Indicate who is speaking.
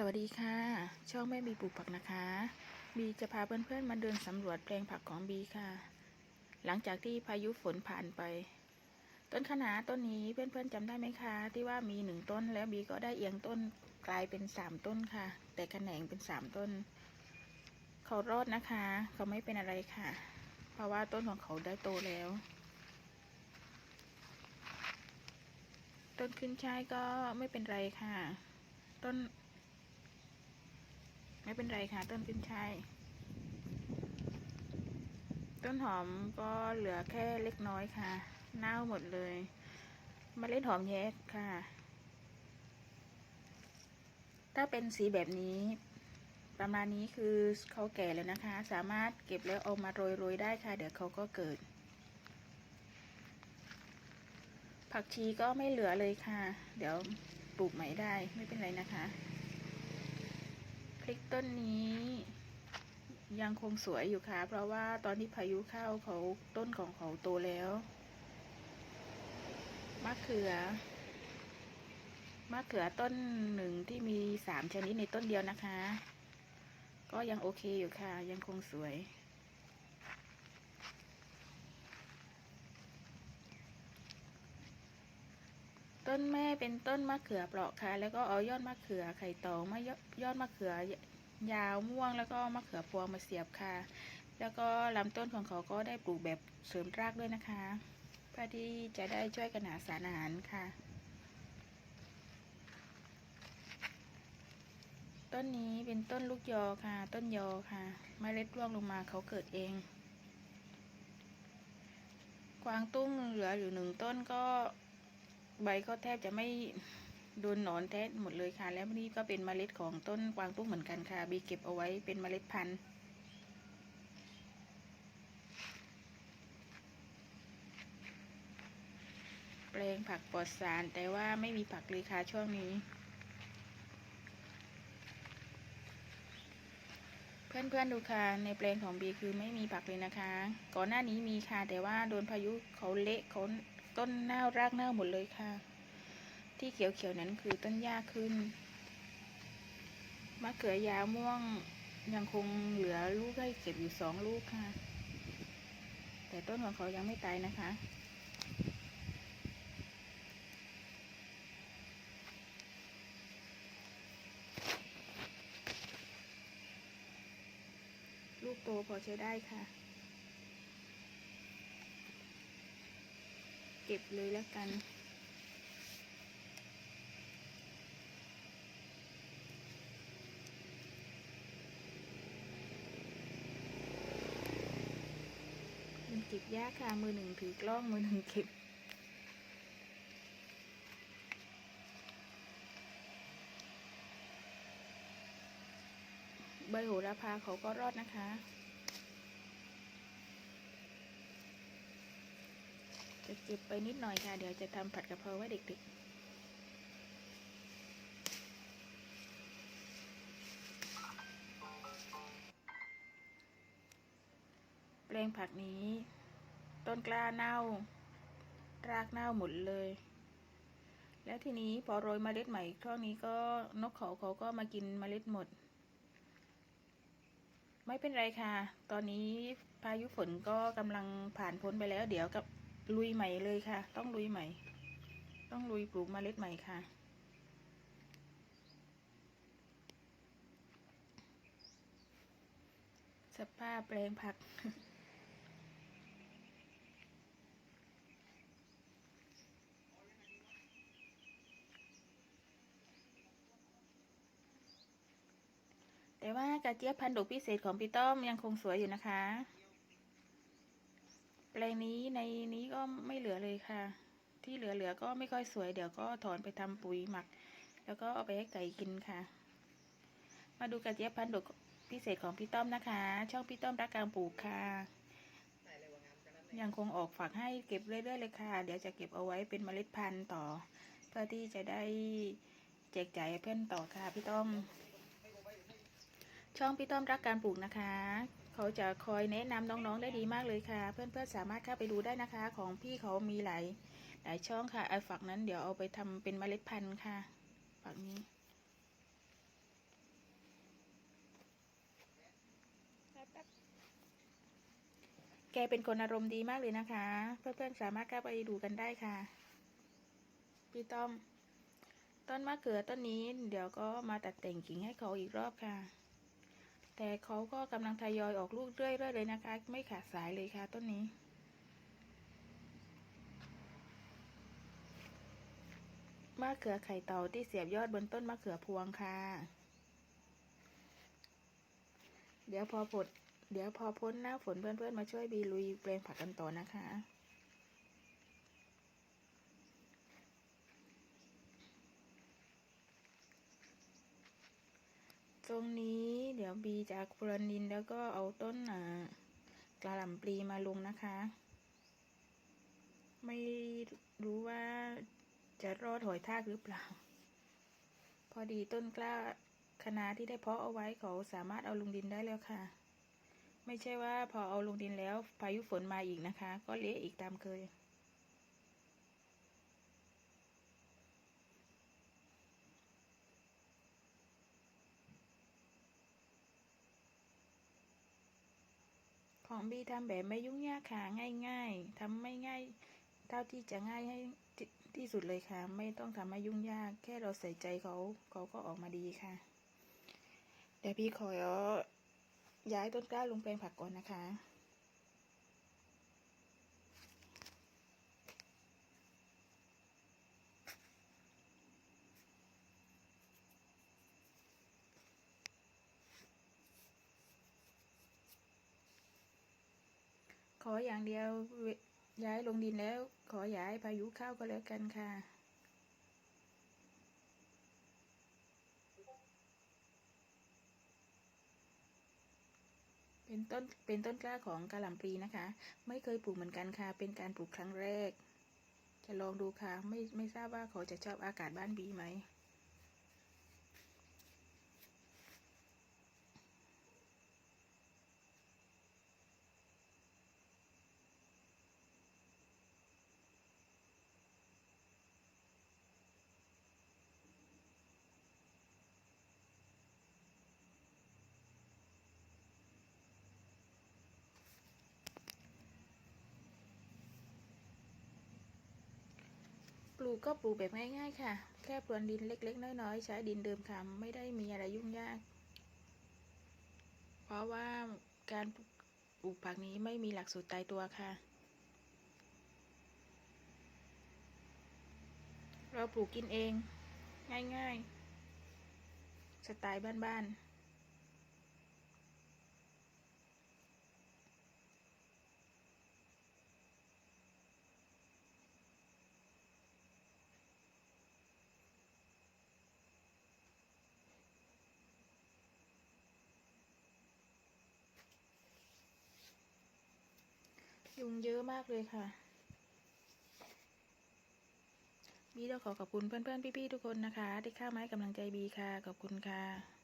Speaker 1: สวัสดีค่ะ ช่องแม่บีปลูกผักนะคะ บีจะพาเพื่อนๆมาเดินสำรวจแปลงผักของบีค่ะ หลังจากที่พายุฝนผ่านไป ต้นคะน้าต้นนี้เพื่อนๆจำได้ไหมคะ ที่ว่ามีหนึ่งต้นแล้วบีก็ได้เอียงต้นกลายเป็นสามต้นค่ะ แต่แขนงเป็นสามต้น เขารอดนะคะ เขาไม่เป็นอะไรค่ะ เพราะว่าต้นของเขาได้โตแล้ว ต้นขึ้นช่ายก็ไม่เป็นไรค่ะ ต้น ไม่เป็นไรค่ะ ต้นขึ้นช่ายต้นหอมก็เหลือแค่เล็กน้อยค่ะ เน่าหมดเลยมเมล็ดหอมแยกค่ะ ถ้าเป็นสีแบบนี้ ประมาณนี้คือเขาแก่แล้วนะคะ สามารถเก็บแล้วเอามาโรยๆได้ค่ะ เดี๋ยวเขาก็เกิด ผักชีก็ไม่เหลือเลยค่ะ เดี๋ยวปลูกใหม่ได้ไม่เป็นไรนะคะ พริกต้นนี้ ยังคงสวยอยู่ค่ะ เพราะว่าตอนที่พายุเข้าเขาต้นของเขาโตแล้ว มะเขือ มะเขือต้นหนึ่งที่มีสามชนิดในต้นเดียวนะคะ ก็ยังโอเคอยู่ค่ะ ยังคงสวย นแม่เป็นต้นมะเขือเปราะค่ะ แล้วก็เอายอดมะเขือไข่ตองมายยอดมะเขือยาวม่วงแล้วก็มะเขือพวงมาเสียบค่ะ แล้วก็ลำต้นของเขาก็ได้ปลูกแบบเสริมรากด้วยนะคะเพื่อที่จะได้ช่วยกันหาสารอาหารค่ะ ต้นนี้เป็นต้นลูกยอค่ะ ต้นยอค่ะมเมล็ดร่วงลงมาเขาเกิดเองกวางตุ้งเหลืออยู่หนึ่งต้นก็ ใบก็แทบจะไม่โดนหนอนแทะหมดเลยค่ะ แล้วนี่ก็เป็นเมล็ดของต้นกวางตุ้งเหมือนกันค่ะ บีเก็บเอาไว้เป็นเมล็ดพันธุ์แปลงผักปลอดสารแต่ว่าไม่มีผักเลยค่ะช่วงนี้ เพื่อนๆดูค่ะ ในแปลงของบีคือไม่มีผักเลยนะคะ ก่อนหน้านี้มีค่ะ แต่ว่าโดนพายุเขาเละเขา ต้นเน่ารากเน่าหมดเลยค่ะ ที่เขียวๆนั้นคือต้นหญ้าขึ้น มะเขือยาวม่วงยังคงเหลือลูกให้เก็บอยู่สองลูกค่ะ แต่ต้นของเขายังไม่ตายนะคะ ลูกโตพอใช้ได้ค่ะ เก็บเลยแล้วกัน มันเก็บยากค่ะ มือหนึ่งถือกล้อง มือหนึ่งเก็บใบโหระพาเขาก็รอดนะคะ จะ เก็บไปนิดหน่อยค่ะ เดี๋ยวจะทำผัดกะเพราไว้เด็กๆแปลงผักนี้ ต้นกล้าเน่า รากเน่าหมดเลย แล้วทีนี้พอโรยเมล็ดใหม่ช่วงนี้ก็นกเขาเขาก็มากินเมล็ดหมด ไม่เป็นไรค่ะ ตอนนี้พายุฝนก็กำลังผ่านพ้นไปแล้ว เดี๋ยวกับ ลุยใหม่เลยค่ะ ต้องลุยใหม่ ต้องลุยปลูกเมล็ดใหม่ค่ะ สภาพแปลงผัก แต่ว่ากระเจี๊ยบพันธุ์ดกพิเศษของพี่ต้อมยังคงสวยอยู่นะคะ ลงนี้ในนี้ก็ไม่เหลือเลยค่ะ ที่เหลือๆก็ไม่ค่อยสวยเดี๋ยวก็ถอนไปทำปุ๋ยหมัก แล้วก็เอาไปให้ไก่กินค่ะ มาดูกระเจี๊ยบพันธุ์ดกพิเศษของพี่ต้อมนะคะ ช่องพี่ต้อมรักการปลูกค่ะ ยังคงออกฝักให้เก็บเรื่อยๆเลยค่ะ เดี๋ยวจะเก็บเอาไว้เป็นเมล็ดพันธุ์ต่อ เพื่อที่จะได้แจกจ่ายเพื่อนต่อค่ะพี่ต้อม ช่องพี่ต้อมรักการปลูกนะคะ เขาจะคอยแนะนำน้องๆได้ดีมากเลยค่ะ เพื่อนๆสามารถเข้าไปดูได้นะคะ ของพี่เขามีหลายหลายช่องค่ะไอ้ฝักนั้นเดี๋ยวเอาไปทำเป็นเมล็ดพันธุ์ค่ะฝักนี้
Speaker 2: แก
Speaker 1: เป็นคนอารมณ์ดีมากเลยนะคะ เพื่อนๆสามารถเข้าไปดูกันได้ค่ะ พี่ต้อม ต้นมะเขือต้นนี้ เดี๋ยวก็มาตัดแต่งกิ่งให้เขาอีกรอบค่ะ แต่เขาก็กำลังทยอยออกลูกเรื่อยๆเลยนะคะ ไม่ขาดสายเลยค่ะต้นนี้ มะเขือไข่เต่าที่เสียบยอดบนต้นมะเขือพวงค่ะ เดี๋ยวพอผลเดี๋ยวพอพ้นหน้าฝนเพื่อนๆมาช่วยบีลุยแปลงผักกันต่อนะคะ ตรงนี้เดี๋ยวบีจะพรนดินแล้วก็เอาต้นอ่ากระหล่ำปลีมาลงนะคะ ไม่รู้ว่าจะรอดหอยทากหรือเปล่า พอดีต้นกล้าคณะที่ได้เพาะเอาไว้เขาสามารถเอาลงดินได้แล้วค่ะ ไม่ใช่ว่าพอเอาลงดินแล้วพายุฝนมาอีกนะคะ ก็เละอีกตามเคย ของบีทำแบบไม่ยุ่งยากค่ะง่ายๆทำไม่ง่าย เท่าที่จะง่ายให้ที่ที่สุดเลยค่ะ ไม่ต้องทำให้ยุ่งยาก แค่เราใส่ใจเขาเขาก็ออกมาดีค่ะเดี๋ยวพี่ขอย้ายต้นกล้าลงแปลงผักก่อนนะคะ ออย่างเดียวย้ายลงดินแล้ว ขอย้ายพายุเข้าก็แล้วกันค่ะ เป็นต้นเป็นต้นกล้าของกะหล่ำปลีนะคะ ไม่เคยปลูกเหมือนกันค่ะ เป็นการปลูกครั้งแรก จะลองดูค่ะ ไม่ไม่ทราบว่าเขาจะชอบอากาศบ้านบีไหม ลูกก็ปลูกแบบง่ายๆค่ะ แค่พรวนดินเล็ก ๆ น้อยๆ ใช้ดินเดิมค่ะไม่ได้มีอะไรยุ่งยาก เพราะว่าการปลูกผักนี้ไม่มีหลักสูตรตายตัวค่ะ เราปลูกกินเอง ง่ายๆ สไตล์บ้านๆ ยุงเยอะมากเลยค่ะบีต้องขอขอบคุณเพื่อนๆพี่ๆทุกคนนะคะ ที่เข้ามาให้กำลังใจบีค่ะ ขอบคุณค่ะ